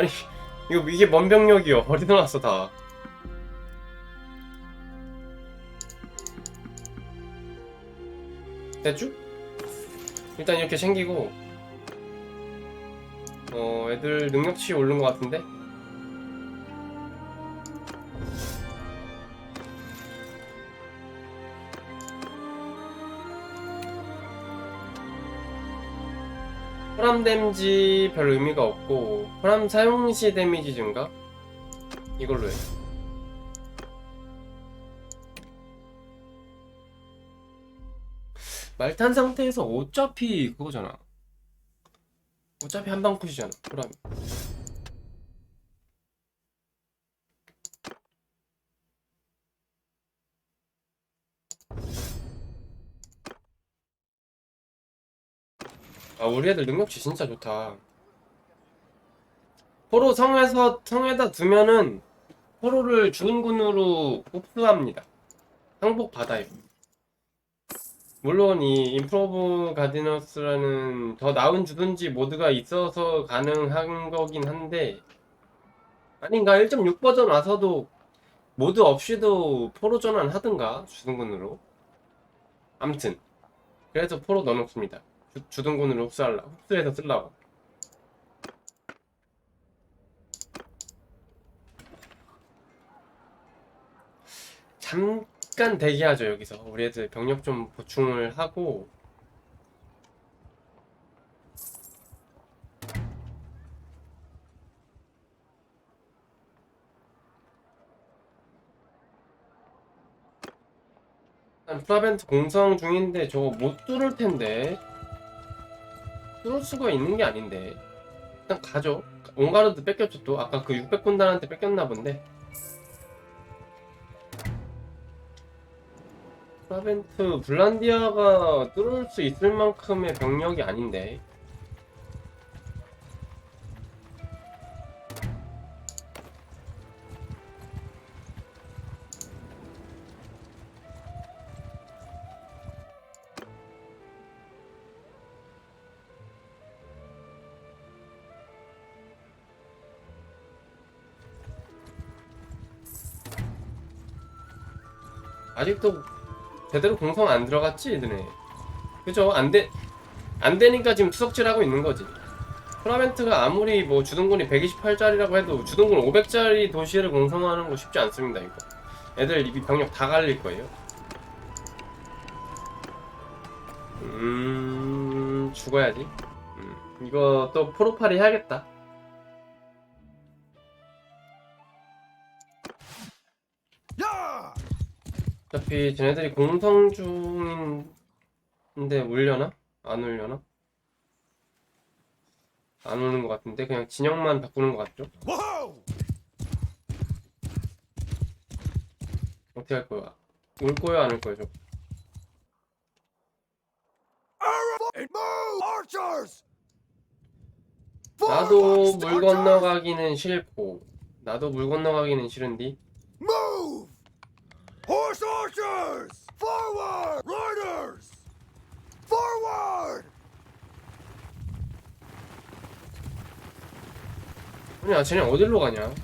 아니 이거 이게 뭔 병력이요? 어디서 났어 다? 됐죠? 일단 이렇게 챙기고 어 애들 능력치 오른 것 같은데? 호람 데미지 별 의미가 없고 호람 사용 시 데미지 증가? 이걸로 해. 말탄 상태에서 어차피 그거잖아. 어차피 한방 컷이잖아. 호람이. 아 우리 애들 능력치 진짜 좋다. 포로 성에서 성에다 두면은 포로를 주둔군으로 흡수합니다. 항복 받아요. 물론 이 임프로브 가디너스라는 더 나은 주둔지 모드가 있어서 가능한 거긴 한데 아닌가 1.6 버전 와서도 모드 없이도 포로 전환 하든가 주둔군으로 암튼 그래서 포로 넣어놓습니다. 주, 주둔군으로 흡수하려 흡수해서 쓰려고. 잠깐 대기하죠 여기서. 우리 애들 병력 좀 보충을 하고. 일단 프라벤트 공성 중인데 저거 못 뚫을 텐데 뚫을 수가 있는 게 아닌데. 일단 가죠. 온가르드 뺏겼죠 또. 아까 그 600군단한테 뺏겼나 본데. 프라벤트 블란디아가 뚫을 수 있을 만큼의 병력이 아닌데 아직도 제대로 공성 안 들어갔지 얘들네. 그죠? 안 돼 안 되니까 지금 투석질 하고 있는 거지. 프라멘트가 아무리 뭐 주둔군이 128짜리라고 해도 주둔군 500짜리 도시를 공성하는 거 쉽지 않습니다 이거. 애들 이 병력 다 갈릴 거예요. 음 죽어야지. 음, 이거 또 프로파리 해야겠다 어차피 쟤네들이 공성 중인데 울려나? 안 울려나? 안 우는 것 같은데 그냥 진영만 바꾸는 것 같죠? 어떻게 할 거야? 울 거야 안 울 거야 저? 나도 물 건너가기는 싫고 나도 물 건너가기는 싫은디 Move! Horse archers! Forward! Riders! Forward! 아니야 쟤네 어디로 가냐?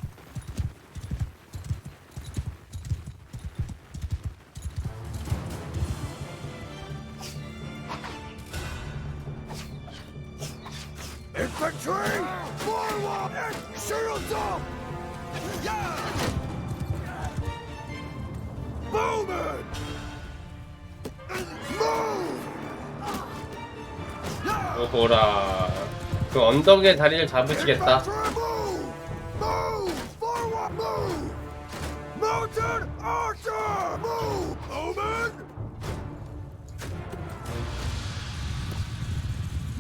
그 언덕의 다리를 잡으시겠다 Infantry, move! Move! Forward! Move! Mounted archer! Move! Omen!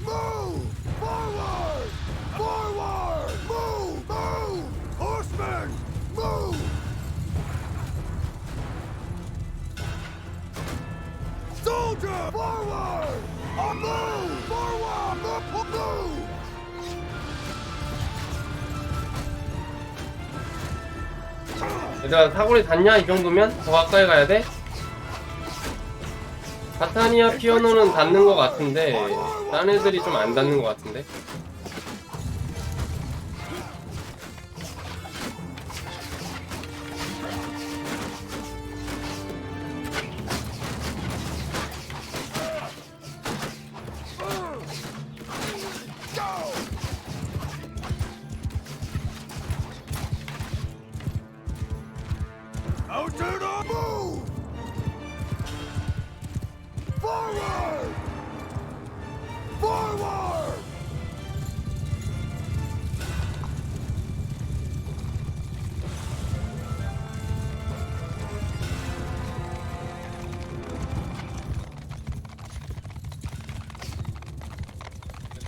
Move! Forward! Forward! Move! Move! Horsemen! Move! Soldier! Forward! On move! Forward! Move! 얘들아 사거리 닿냐 이 정도면? 더 가까이 가야 돼? 바타니아 피어노는 닿는 것 같은데 딴 애들이 좀 안 닿는 것 같은데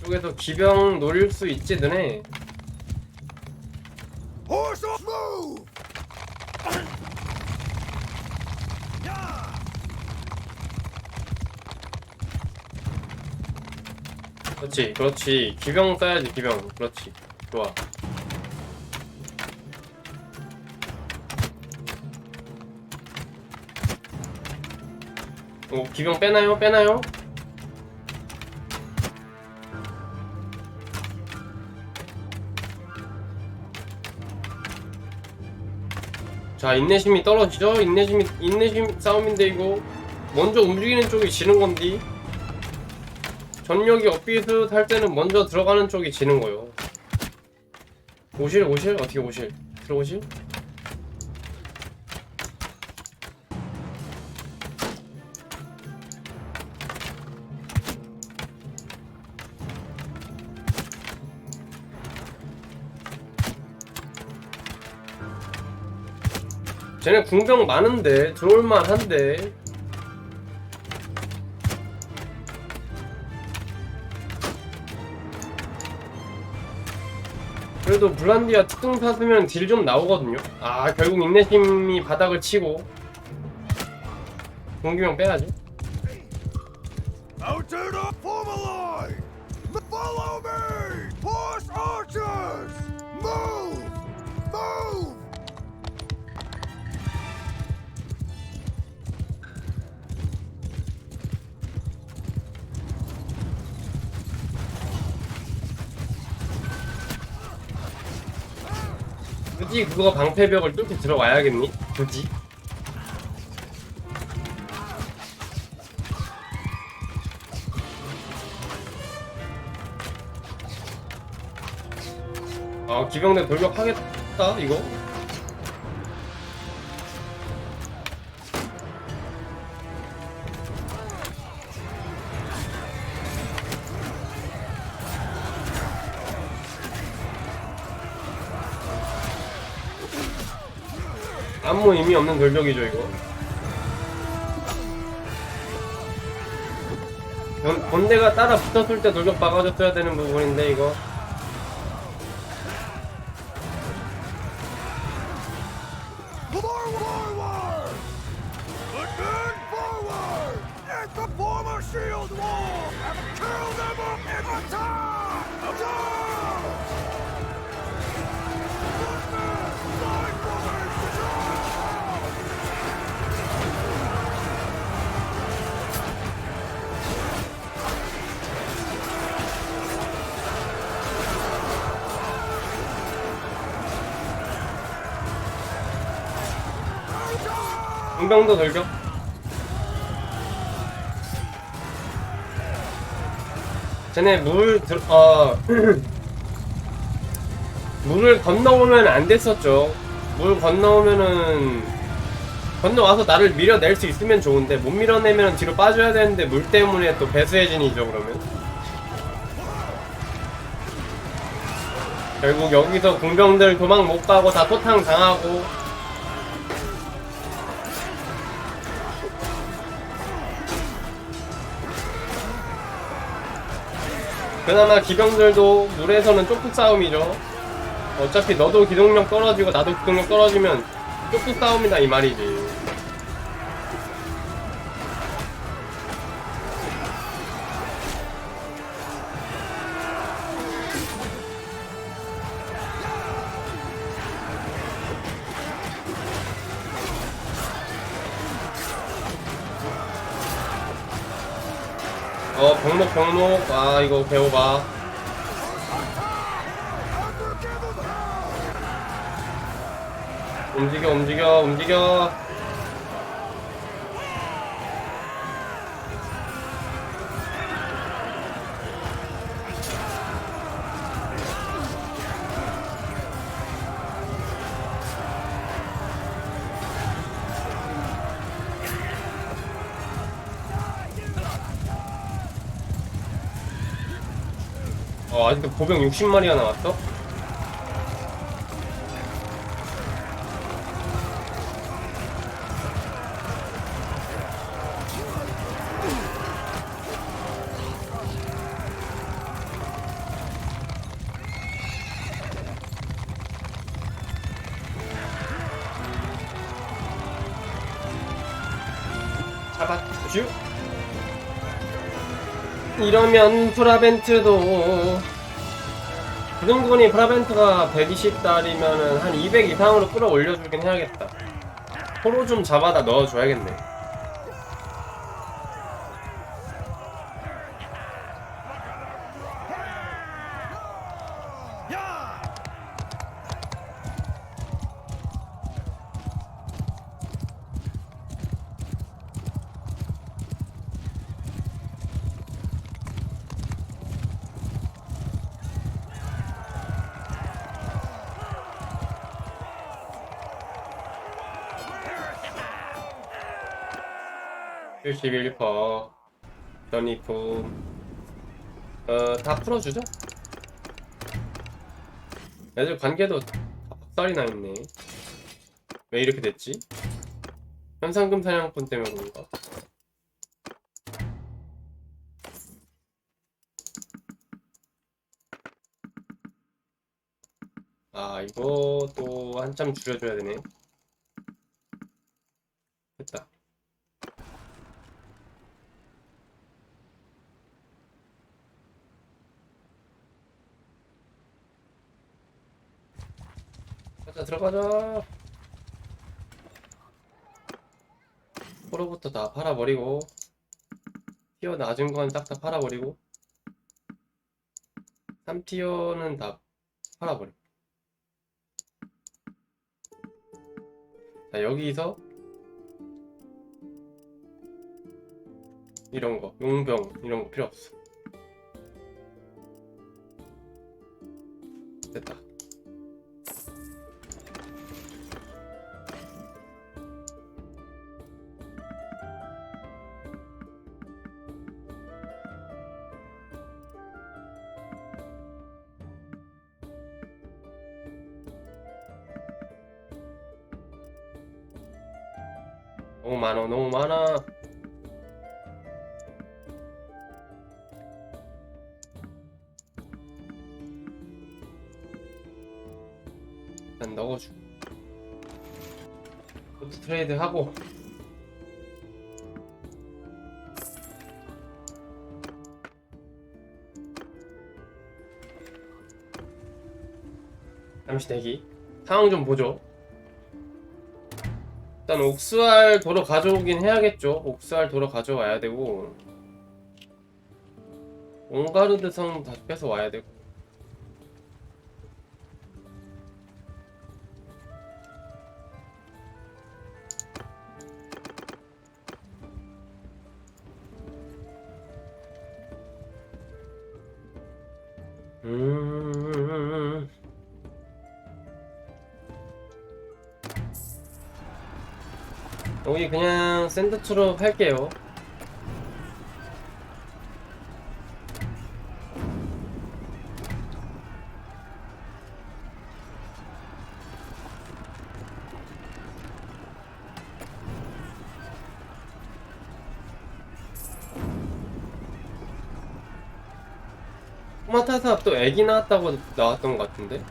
쪽에서 기병 노릴 수 있지 너네! 그렇지 그렇지. 기병 써야지 기병. 그렇지. 좋아. 오 기병 빼나요? 빼나요 자 인내심이 떨어지죠 인내심이 인내심 싸움인데 이거 먼저 움직이는 쪽이 지는 건디 전력이 업비스 할 때는 먼저 들어가는 쪽이 지는 거요. 오실 오실 어떻게 오실 들어오실? 쟤네 궁병 많은데 들어올만한데 그래도 블란디아 특등 탔으면 딜 좀 나오거든요. 아 결국 인내심이 바닥을 치고 공기명 빼야지. 굳이 그거 방패벽을 뚫고 들어와야겠니? 굳이? 아 기병대 돌격하겠다 이거? 아무 의미 없는 돌격이죠 이거 본- 본대가 따라 붙었을 때 돌격 막아줬어야 되는 부분인데 이거 the shield wall! Kill them up in attack! Attack! 공병도 돌격. 쟤네 물 들, 어 물을 건너오면 안 됐었죠. 물 건너오면은 건너와서 나를 밀어낼 수 있으면 좋은데 못 밀어내면 뒤로 빠져야 되는데 물 때문에 또 배수해진이죠 그러면. 결국 여기서 궁병들 도망 못 가고 다 토탕 당하고 그나마 기병들도 물에서는 쪽프 싸움이죠. 어차피 너도 기동력 떨어지고 나도 기동력 떨어지면 쪽프 싸움이다 이 말이지. 이거 배워봐. 움직여 움직여 움직여 어 아직도 보병 60마리가 나왔어? 이러면 프라벤트도 부등군이 프라벤트가 120달이면은 한 200 이상으로 끌어올려주긴 해야겠다. 포로 좀 잡아다 넣어줘야겠네 71퍼. 전이품. 어다 풀어주죠? 애들 관계도 다 박살이 나 있네. 왜 이렇게 됐지? 현상금 사냥꾼 때문에 그런가? 아 이거 또 한참 줄여줘야 되네 됐다 가 자 들어가자. 포로부터 다 팔아버리고 티어 낮은 건싹다 팔아버리고 3티어는 다 팔아버려. 자 여기서 이런 거 용병 이런 거 필요 없어 너무 많아 너무 많아. 일단 넣어주고. 포트 트레이드 하고. 잠시 대기. 상황 좀 보죠 일단 옥수알 도로 가져오긴 해야겠죠. 옥수알 도로 가져와야 되고 옹가르드 성 다시 뺏어 와야 되고 여기 그냥 샌드트로 할게요. 토마타사 또 애기 나왔다고 나왔던 것 같은데?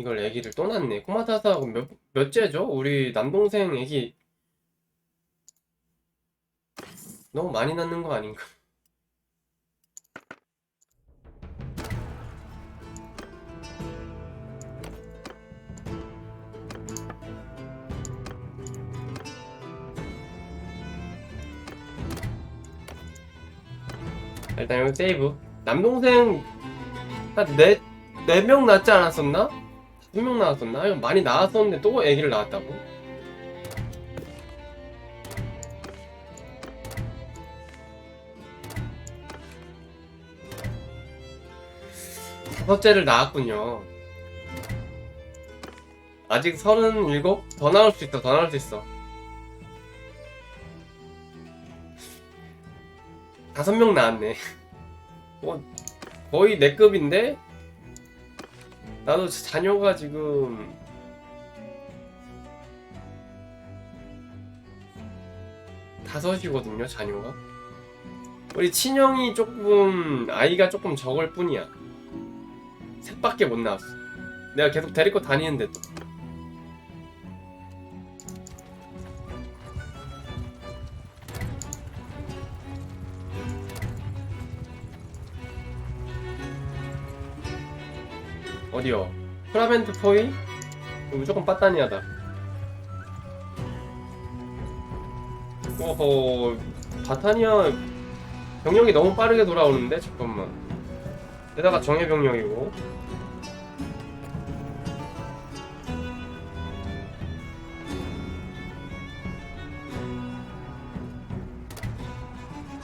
이걸 애기를 또 낳네. 코마타사하고 몇, 몇째죠? 우리 남동생 애기 너무 많이 낳는 거 아닌가? 일단 여기 세이브. 남동생 한 네 네 명 낳지 않았었나? 한명 나왔었나? 이거 많이 나왔었는데 또 애기를 낳았다고? 다섯째를 낳았군요. 아직 서른일곱? 더 나올 수 있어, 더 나올 수 있어. 다섯 명 낳았네. 뭐, 거의 내 급인데? 나도 자녀가 지금 다섯이거든요, 자녀가. 우리 친형이 조금 아이가 조금 적을 뿐이야. 셋밖에 못 나왔어. 내가 계속 데리고 다니는데도. 어디요? 프라벤트 포이? 무조건 빠따니하다. 오호, 바타니아 병력이 너무 빠르게 돌아오는데? 잠깐만. 게다가 정예 병력이고.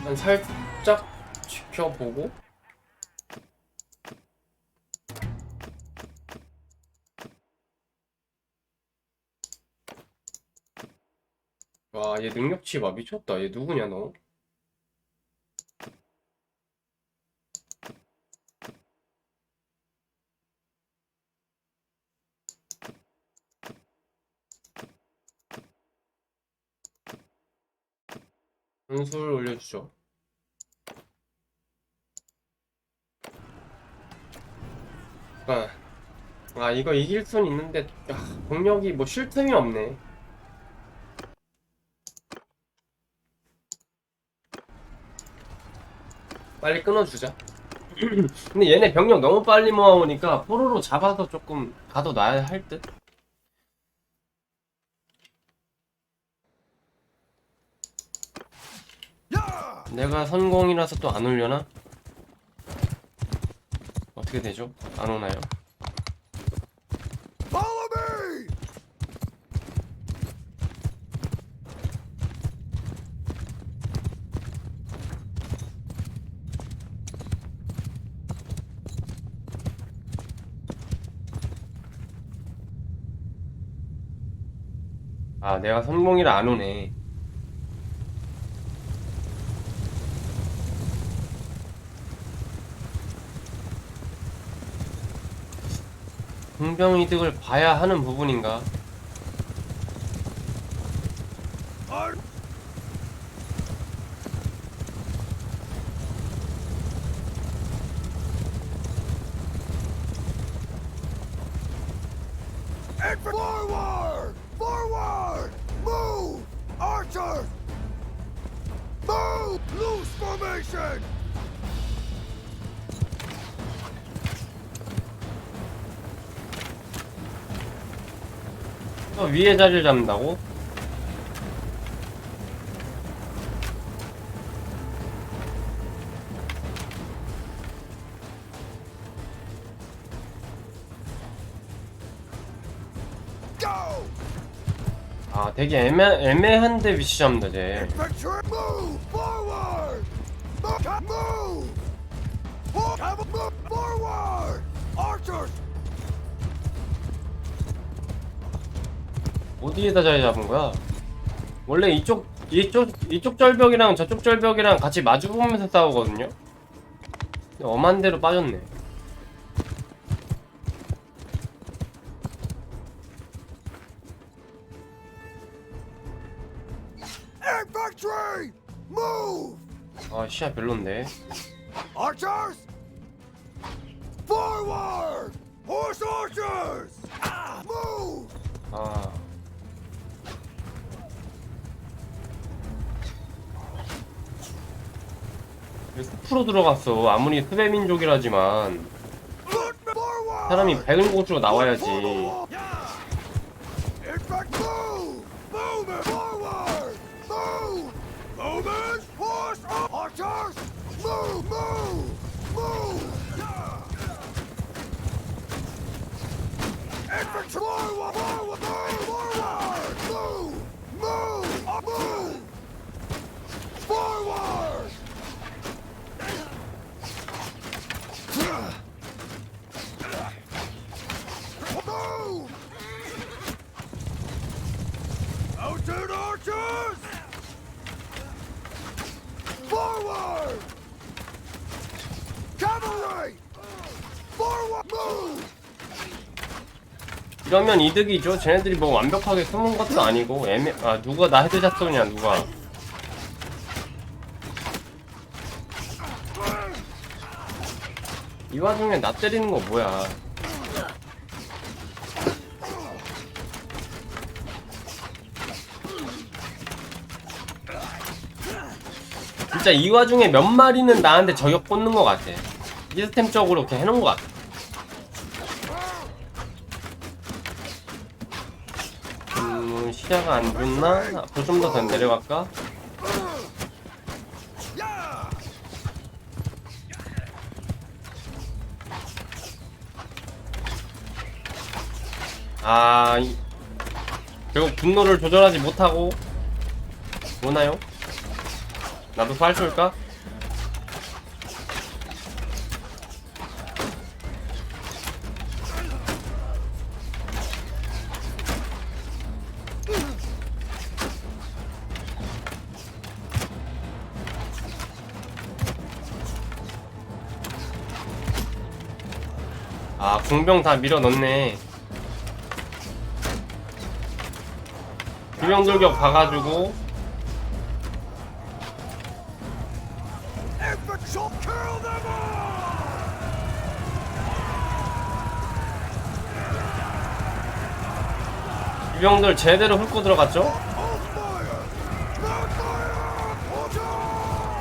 한 살짝 지켜보고. 얘 능력치 봐. 미쳤다. 얘 누구냐, 너? 분수를 올려주죠. 아, 아 이거 이길 순 있는데 아, 공력이 뭐 쉴 틈이 없네. 빨리 끊어주자. 근데 얘네 병력 너무 빨리 모아오니까 포로로 잡아서 조금 가둬놔야 할 듯. 내가 선공이라서 또 안 올려나? 어떻게 되죠? 안 오나요? 아, 내가 선공이라 안 오네. 공병 이득을 봐야 하는 부분인가? 위에 자리를 잡는다고? 아, 되게 애매, 애매한데 위치 잡는다, 쟤. Move forward! Archers, 어디에다 자리 잡은 거야? 원래 이쪽, 이쪽, 이쪽 절벽이랑 저쪽 절벽이랑 같이 마주 보면서 싸우거든요? 근데 엄한 데로 빠졌네. 아, 시야 별론데. Archers, forward! Horse archers, 숲으로 들어갔어? 아무리 스베 민족이라지만 Look forward! 사람이 밝은 곳으로 나와야지. Yeah. Infant, move! Move it forward! Move! Movement! Horse ar- archers! Move! Move! Move! Yeah. Infantry! Forward! Forward! Forward! Move! Move! Uh, Move! Forward! Move! Mounted archers! Forward! Cavalry! Forward! Move! 이러면 이득이죠. 쟤네들이 뭐 완벽하게 숨은 것도 아니고 애매 아 누가 나 헤드 샷쏘냐 누가 이 와중에 나 때리는 거 뭐야? 진짜 이 와중에 몇 마리는 나한테 저격 꽂는 것 같아. 시스템적으로 이렇게 해놓은 것 같아. 음, 시야가 안 좋나? 앞으로 좀더더 내려갈까? 아, 이... 결국 분노를 조절하지 못하고 뭐나요? 나도 팔 쏠까? 아, 공병 다 밀어 넣네. 비명돌격 봐가지고! 비명들 제대로 훑고 들어갔죠?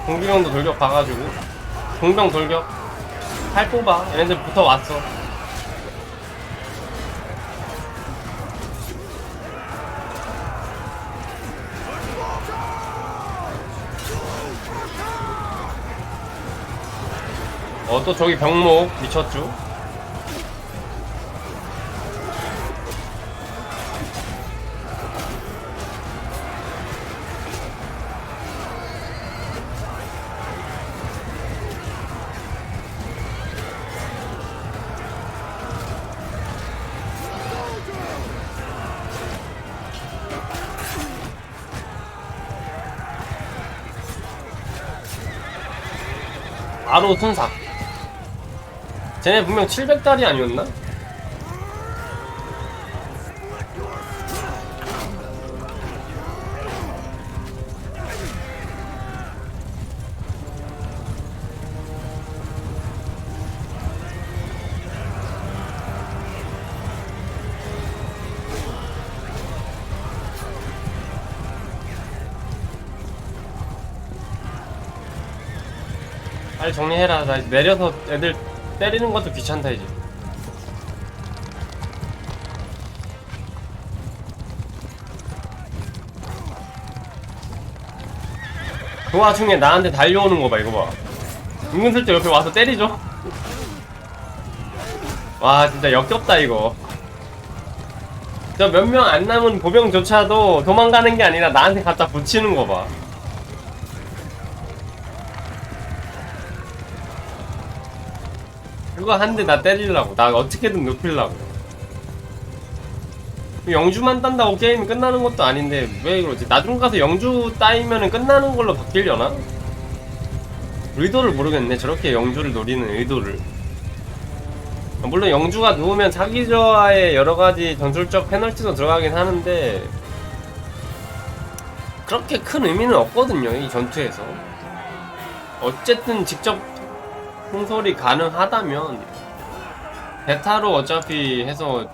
공비명도 돌격 봐가지고 공병 돌격 팔 뽑아 얘네들 붙어 왔어 어 또 저기 병목 미쳤죠? 바로 순삭 쟤네 분명 700달이 아니었나? 빨리 정리해라 나 내려서 애들 때리는 것도 귀찮다 이제. 그 와중에 나한테 달려오는 거 봐 이거 봐. 은근슬쩍 옆에 와서 때리죠? 와 진짜 역겹다 이거. 저 몇 명 안 남은 보병조차도 도망가는 게 아니라 나한테 갖다 붙이는 거봐 그거 한 대 나 때리려고. 나 어떻게든 눕히려고. 영주만 딴다고 게임이 끝나는 것도 아닌데 왜 그러지? 나중 가서 영주 따이면은 끝나는 걸로 바뀌려나? 의도를 모르겠네. 저렇게 영주를 노리는 의도를. 물론 영주가 누우면 자기저와의 여러 가지 전술적 페널티도 들어가긴 하는데 그렇게 큰 의미는 없거든요 이 전투에서. 어쨌든 직접 통솔이 가능하다면 베타로 어차피 해서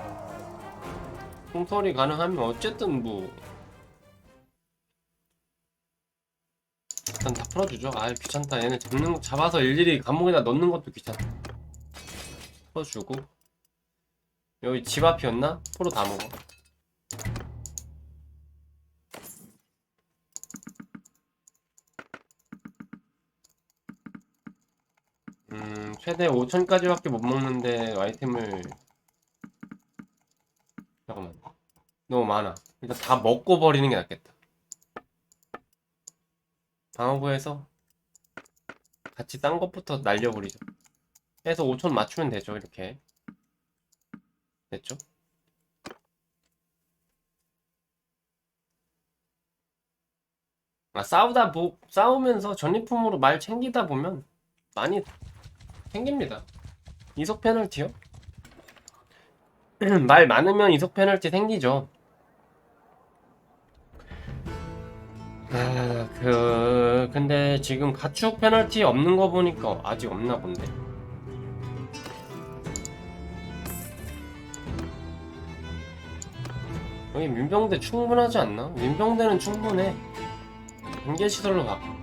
통솔이 가능하면 어쨌든 뭐 일단 다 풀어주죠. 아 귀찮다. 얘네 잡는 거- 잡아서 일일이 감옥에다 넣는 것도 귀찮다. 풀어주고. 여기 집 앞이었나? 포로 다 먹어 음, 최대 5천까지밖에 못 먹는데 아이템을 잠깐만. 너무 많아. 일단 다 먹고 버리는 게 낫겠다. 방어구에서 같이 딴 것부터 날려버리죠. 해서 5천 맞추면 되죠 이렇게. 됐죠? 아 싸우다 보 싸우면서 전리품으로 말 챙기다 보면 많이 생깁니다. 이석 페널티요? 말 많으면 이석 페널티 생기죠. 아, 그 근데 지금 가축 페널티 없는 거 보니까 아직 없나 본데. 여기 민병대 충분하지 않나? 민병대는 충분해. 경계시설로 가.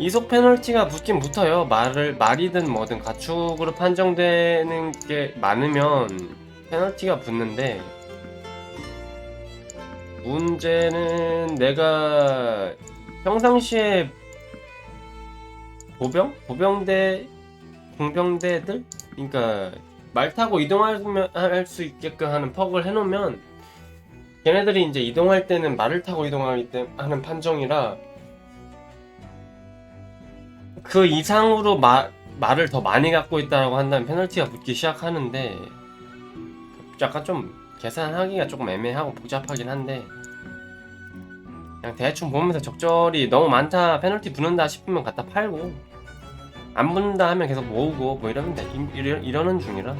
이속 페널티가 붙긴 붙어요. 말을 말이든 뭐든 가축으로 판정되는 게 많으면 페널티가 붙는데 문제는 내가 평상시에 보병? 보병대 공병대들? 그러니까 말 타고 이동할 수 있게끔 하는 퍽을 해놓으면 걔네들이 이제 이동할 때는 말을 타고 이동하기 때문에 하는 판정이라 그 이상으로 마, 말을 더 많이 갖고 있다라고 한다면 페널티가 붙기 시작하는데 약간 좀 계산하기가 조금 애매하고 복잡하긴 한데 그냥 대충 보면서 적절히 너무 많다 페널티 붙는다 싶으면 갖다 팔고 안 붙는다 하면 계속 모으고 뭐 이러면 돼. 이- 이러, 이러는 중이라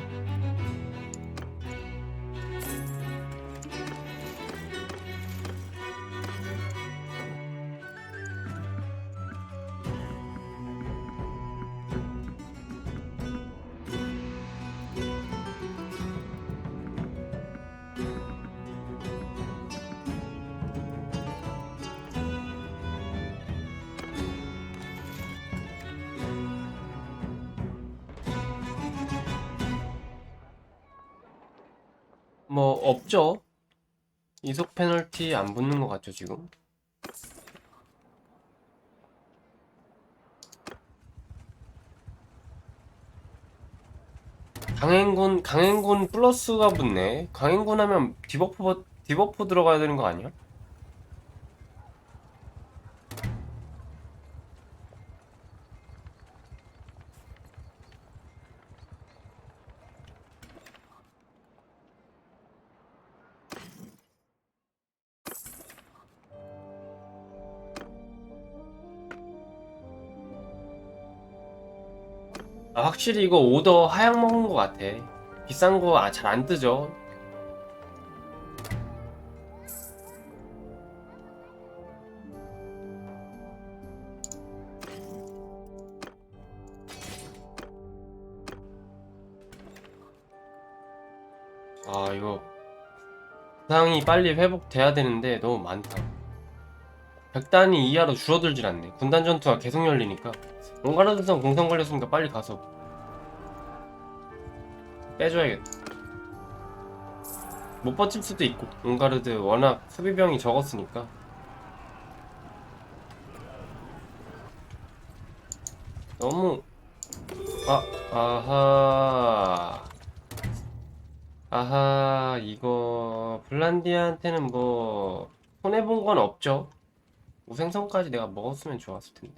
뭐 없죠? 이속 페널티 안 붙는 것 같죠 지금? 강행군 강행군 플러스가 붙네. 강행군 하면 디버프 디버프 들어가야 되는 거 아니야? 아, 확실히 이거 오더 하향 먹은 것 같아. 비싼 거 아, 잘안 뜨죠. 아, 이거 부상이 빨리 회복돼야 되는데 너무 많다. 100단이 이하로 줄어들질 않네. 군단 전투가 계속 열리니까. 온가라드선 공성 걸렸으니까 빨리 가서 빼줘야겠다. 못 버틸 수도 있고 온가르드 워낙 수비병이 적었으니까. 너무 아 아하. 아하 이거 블란디아한테는 뭐 손해본 건 없죠. 우생성까지 내가 먹었으면 좋았을 텐데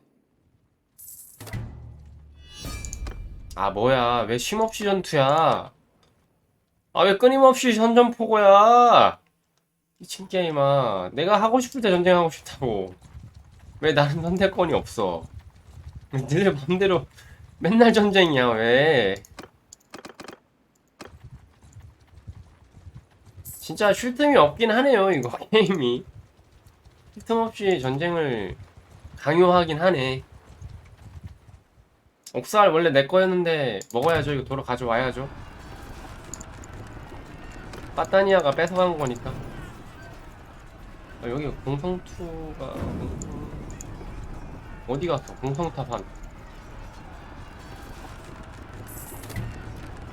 아 뭐야. 왜 쉼없이 전투야? 아 왜 끊임없이 선전포고야? 미친 게임아. 내가 하고 싶을 때 전쟁하고 싶다고. 왜 나는 선택권이 없어? 니들 맘대로 맨날 전쟁이야 왜? 진짜 쉴 틈이 없긴 하네요 이거 게임이. 쉴 틈 없이 전쟁을 강요하긴 하네 옥살 원래 내 거였는데 먹어야죠. 이거 도로 가져와야죠. 빠따니아가 뺏어간 거니까. 아, 여기 공성투가 어디 갔어? 공성탑 한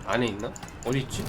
안에 있나? 어디 있지?